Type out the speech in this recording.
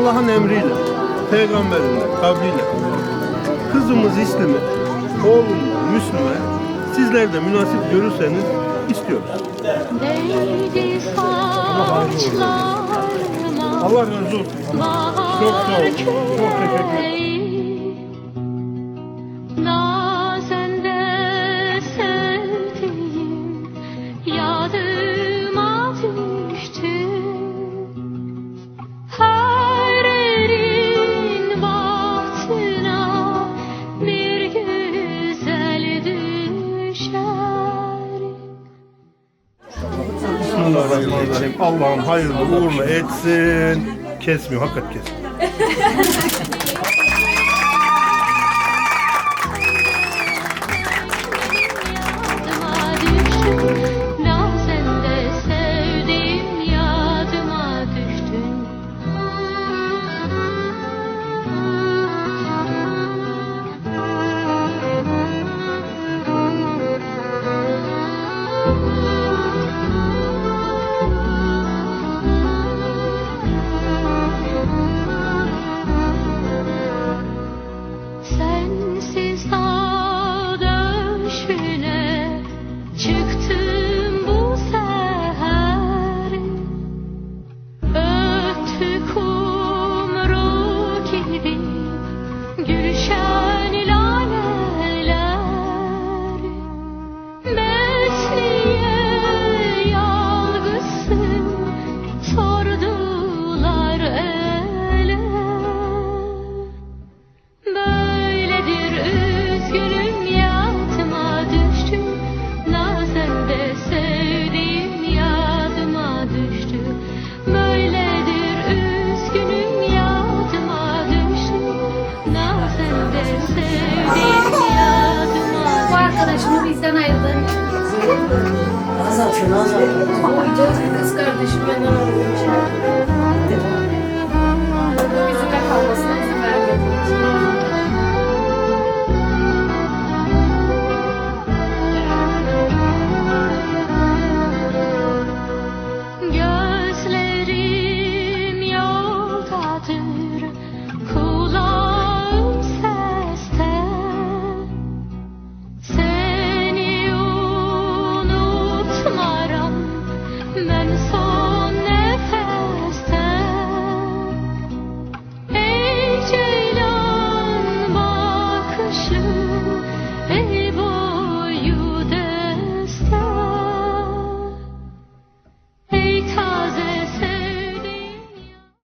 Allah'ın emriyle, peygamberinde, kavliyle kızımız İslim'i, oğlumuz Müslüme sizler de münasip görürseniz istiyoruz. Değdi saçlarıma Allah razı olsun. Çok sağ olun. Çok teşekkür ederim. Bismillahirrahmanirrahim. Allah'ım hayırlı uğurlu etsin. Kesmiyor, hakikat kesmiyor. Nazatı, Nazatı. Kız kardeşim benden ayrılmış.